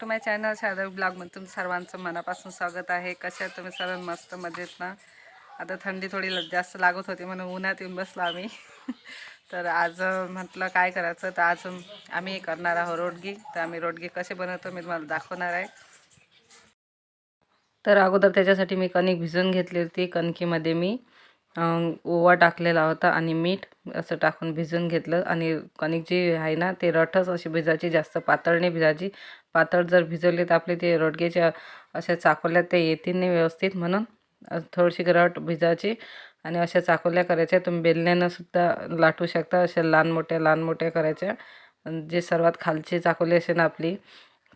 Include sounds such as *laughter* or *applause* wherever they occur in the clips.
To my channel Sharda ब्लॉगमध्ये तुमचं सर्वांचं मनापासून स्वागत आहे. कशा तुम्ही सर्व? मस्त मजेत ना? आता थंडी थोडी ल- जास्त लागत होती म्हणून उन्हात येऊन बसलो आम्ही. *laughs* तर आज म्हटलं काय करायचं? तर आज आम्ही करणार आहोत रोडगी. तर आम्ही रोडगी कसे बनवतो मी तुम्हाला दाखवणार आहे. तर अगोदर त्याच्यासाठी मी कणिक भिजवून घेतली होती कणकीमध्ये मी. ओवा टाकलेला होता आणि मीठ असं टाकून भिजून घेतलं. आणि कणिक जी आहे ना ते रठच अशी भिजायची जास्त पातळ नाही भिजायची. पातळ जर भिजवली तर आपले ते रोडगेच्या अशा चाकोल्या ते येतील नाही व्यवस्थित म्हणून. थोडीशी रट भिजायची आणि अशा चाकोल्या करायच्या. तुम्ही बेलण्यानं सुद्धा लाटू शकता अशा लहान मोठ्या लहान मोठ्या करायच्या. जे सर्वात खालची चाकोली असेल ना आपली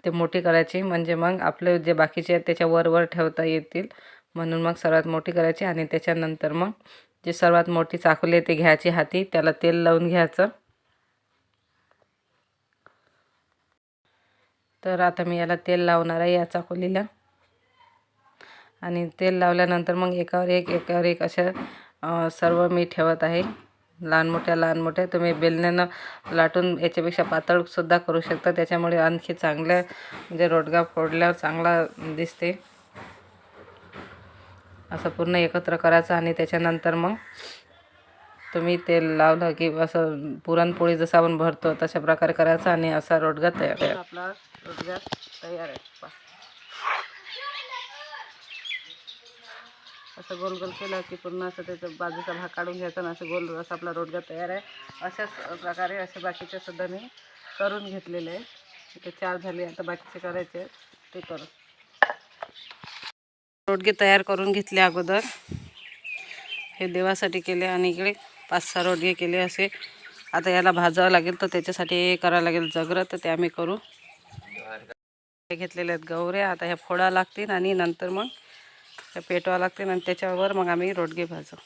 ते मोठी करायची. म्हणजे मग आपले जे बाकीचे आहेत त्याच्या वर वर ठेवता येतील. म्हणून मग सर्वात मोठी करायची आणि त्याच्यानंतर मग जे सर्वात मोठी चाकूली आहे ते घ्यायची हाती त्याला तेल लावून घ्यायचं. तर आता मी याला तेल लावणार आहे या चाकोलीला. आणि तेल लावल्यानंतर मग एकावर एक एकावर एक अशा सर्व मी ठेवत आहे. लहान मोठ्या लहान मोठ्या. तुम्ही बेलण्यानं लाटून याच्यापेक्षा पातळसुद्धा करू शकता. त्याच्यामुळे आणखी चांगल्या म्हणजे रोडगा फोडल्यावर चांगला दिसते. असं पूर्ण एकत्र करायचं आणि त्याच्यानंतर मग तुम्ही तेल लावलं की असं पुरणपोळी जसं आपण भरतो तशा प्रकारे करायचं आणि असा रोडगा तयार आपला रोडगा तयार आहे. असं गोल गोल केलं की पूर्ण असं त्याचं बाजूचा भाग काढून घ्यायचा आणि असं गोल असं आपला रोडगा तयार आहे. अशाच प्रकारे असे बाकीचे सुद्धा मी करून घेतलेले आहे. इथे चार झाले आता बाकीचे करायचे ते करू. रोडगे तयार करून घेतले अगोदर. हे देवासाठी केले आणि इकडे पाच सहा रोडगे केले असे. आता याला भाजावं लागेल तर त्याच्यासाठी हे करावं लागेल जगरं तर ते आम्ही करू. हे घेतलेले आहेत गवऱ्या आता ह्या फोडा लागतील आणि नंतर मग त्या पेटवा लागतील आणि त्याच्यावर मग आम्ही रोडगे भाजू.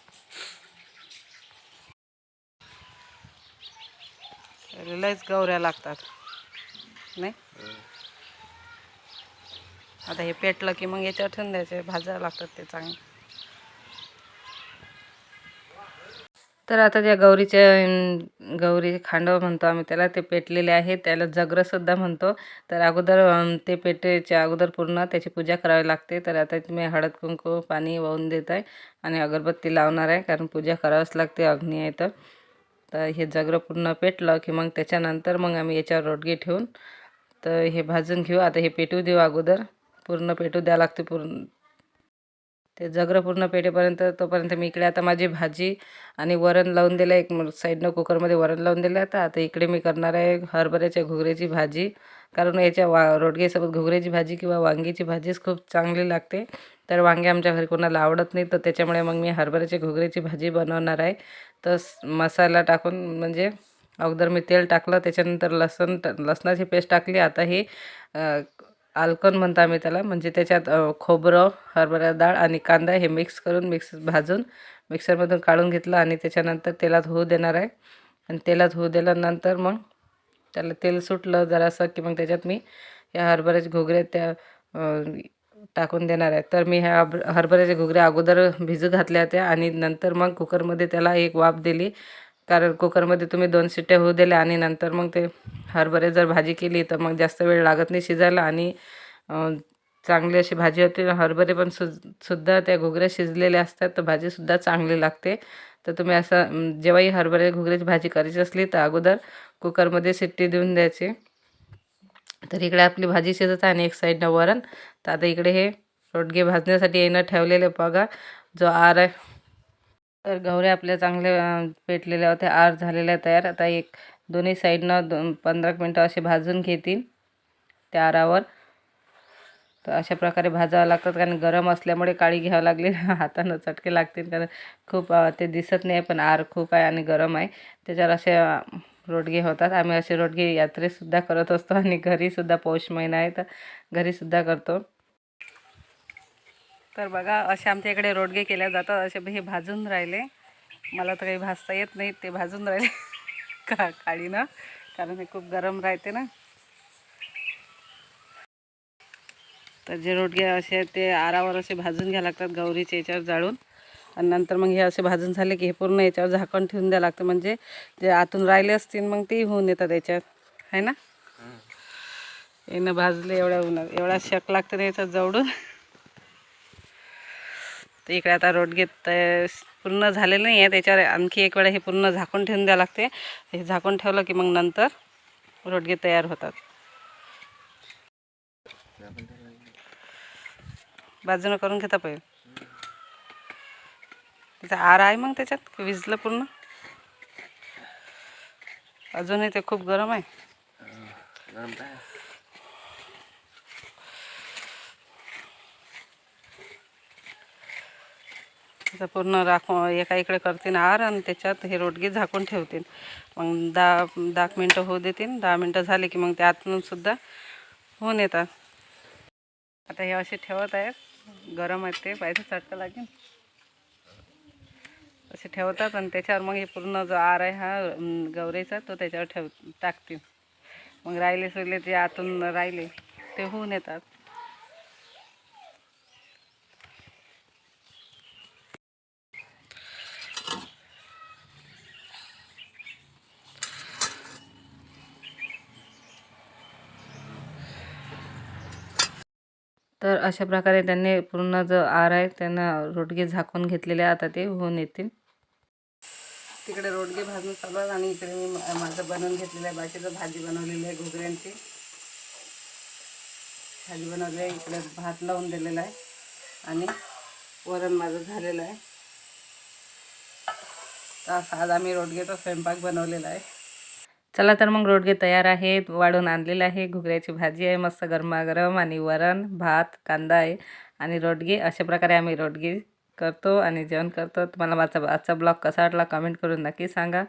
लयच गवऱ्या लागतात नाही? आता हे पेटलं की मग याच्यावर ठेवून द्यायचे. भाजायला लागतात ते चांगले. तर आता ज्या गौरीच्या गौरी खांडव म्हणतो आम्ही त्याला ते पेटलेले आहे. त्याला जगरंसुद्धा म्हणतो. तर अगोदर ते पेटेच्या अगोदर पूर्ण त्याची पूजा करावी लागते. तर आता मी हळद कुंकू पाणी वाहून देत आहे आणि अगरबत्ती लावणार आहे कारण पूजा करावंच लागते. अग्नी आहे तर. तर हे जगरं पूर्ण पेटलं की मग त्याच्यानंतर मग आम्ही याच्यावर रोडगे ठेवून तर हे भाजून घेऊ. आता हे पेटू देऊ अगोदर. पूर्ण पेटू द्यावं लागते पूर्ण. ते जगरं पूर्ण पेटेपर्यंत तोपर्यंत मी इकडे आता माझी भाजी आणि वरण लावून दिलं एक साईडनं कुकरमध्ये वरण लावून दिलं आता. आता इकडे मी करणार आहे हरभऱ्याच्या घुगऱ्याची भाजी. कारण याच्या वा रोडगेसोबत घुगऱ्याची भाजी किंवा वांगीची भाजीच खूप चांगली लागते. तर वांगे आमच्या घरी कोणाला आवडत नाही तर त्याच्यामुळे मग मी हरभऱ्याची घुगऱ्याची भाजी बनवणार आहे. तर मसाला टाकून म्हणजे अगोदर मी तेल टाकलं त्याच्यानंतर लसण ट- लसणाची पेस्ट टाकली. आता हे आलकण म्हणतो आम्ही त्याला. म्हणजे त्याच्यात खोबरं हरभरा डाळ आणि कांदा हे मिक्स करून मिक्स भाजून मिक्सरमधून काढून घेतलं आणि त्याच्यानंतर तेलात होऊ देणार आहे. आणि तेलात होऊ दिल्यानंतर मग त्याला तेल सुटलं जरासं की मग त्याच्यात मी या हरभऱ्याच्या घोगरे त्या टाकून देणार आहे. तर मी ह्या हरभऱ्याचे हरभऱ्याच्या घुगऱ्या अगोदर भिजू घातल्या होत्या आणि नंतर मग कुकरमध्ये त्याला एक वाफ दिली. कारण कुकरमध्ये तुम्ही दोन शिट्ट्या होऊ दिल्या आणि नंतर मग ते हरभरे जर भाजी केली तर मग जास्त वेळ लागत नाही शिजायला आणि चांगली अशी भाजी होते. हरभरे पण सु सुद्धा त्या घुगऱ्या शिजलेल्या असतात तर भाजीसुद्धा चांगली लागते. तर तुम्ही असं जेव्हाही हरभरे घुगऱ्याची भाजी करायची असली तर अगोदर कुकरमध्ये शिट्टी देऊन द्यायची. तर इकडे आपली भाजी शिजत आहे आणि एक साईडनं वरण. तर आता इकडे हे रोडगे भाजण्यासाठी येणं ठेवलेले बघा. जो आर आहे तर गवऱ्या आपल्या चांगल्या पेटलेल्या होत्या. आर झालेल्या तयार. आता एक दोन्ही साईडनं दोन पंधरा मिनटं असे भाजून घेतील त्या आरावर. तर अशा प्रकारे भाजावं लागतात कारण गरम असल्यामुळे काळी घ्यावं लागली. *laughs* हातानं चटके लागतील कारण खूप ते दिसत नाही पण आर खूप आहे आणि गरम आहे. त्याच्यावर असे रोडगे होतात. आम्ही असे रोडगे यात्रेतसुद्धा करत असतो आणि घरीसुद्धा पौष महिना आहे तर घरीसुद्धा करतो. तर बघा असे आमच्या इकडे रोडगे केल्या जातात. असे हे भाजून राहिले. मला तर काही भाजता येत नाही. ते भाजून राहिले *laughs* का काळीनं कारण हे खूप गरम राहते ना. तर जे रोडगे असे आहेत ते आरावर असे भाजून घ्यावं लागतात गौरीच्या याच्यावर जाळून. आणि नंतर मग हे असे भाजून झाले की हे पूर्ण याच्यावर झाकण ठेवून द्यावं लागतं. म्हणजे जे आतून राहिले असतील मग ते होऊन येतात याच्यात. आहे ना? यानं भाजले एवढ्या उन्हात. एवढा शक लागतं ना याचा जवळून. तर इकडे आता रोडगे पूर्ण झालेलं नाही आहे त्याच्यावर आणखी एक वेळा हे पूर्ण झाकून ठेवून द्यावं लागते. हे झाकून ठेवलं की मग नंतर रोडगे तयार होतात. बाजूनं करून घेता पाहिजे त्याचा आर आहे मग त्याच्यात की विजलं पूर्ण? अजूनही ते खूप गरम आहे. त्याचा पूर्ण राखून एका इकडे करतील आर आणि त्याच्यात हे रोडगे झाकून ठेवतील मग दहा दहा मिनटं होऊ देतील दहा मिनटं झाले की मग ते आतून सुद्धा होऊन येतात. आता हे असे ठेवत आहेत. गरम आहेत ते. पाहिजे चटकं लागेल. असे ठेवतात आणि त्याच्यावर मग हे पूर्ण जो आर आहे हा गवरेचा गौरीचा तो त्याच्यावर ठेव टाकतील. मग राहिले सुरले जे आतून राहिले ते होऊन येतात. तर अशा प्रकारे त्यांनी पूर्ण जो आर आहे त्यांना रोडगे झाकून घेतलेले आहे. आता ते होऊन येतील. तिकडे रोडगे भाजून चालू आहे आणि इकडे मी माझं बनवून घेतलेलं आहे. बाकीचं भाजी बनवलेली आहे घुगऱ्यांची. भाजी बनवली आहे. इकडे भात लावून दिलेला आहे. आणि वरण माझं झालेलं आहे. तर आज आम्ही रोडगेचा स्वयंपाक बनवलेला आहे. चला तर मग रोडगे तयार आहेत. वाढून आणलेलं आहे. घुगऱ्याची भाजी आहे. मस्त गरमागरम आणि वरण भात कांदा आहे. आणि रोडगे अशा प्रकारे आम्ही रोडगे करतो आणि जेवण करतो. तुम्हाला माझा आजचा ब्लॉग कसा वाटला कमेंट करून नक्की सांगा.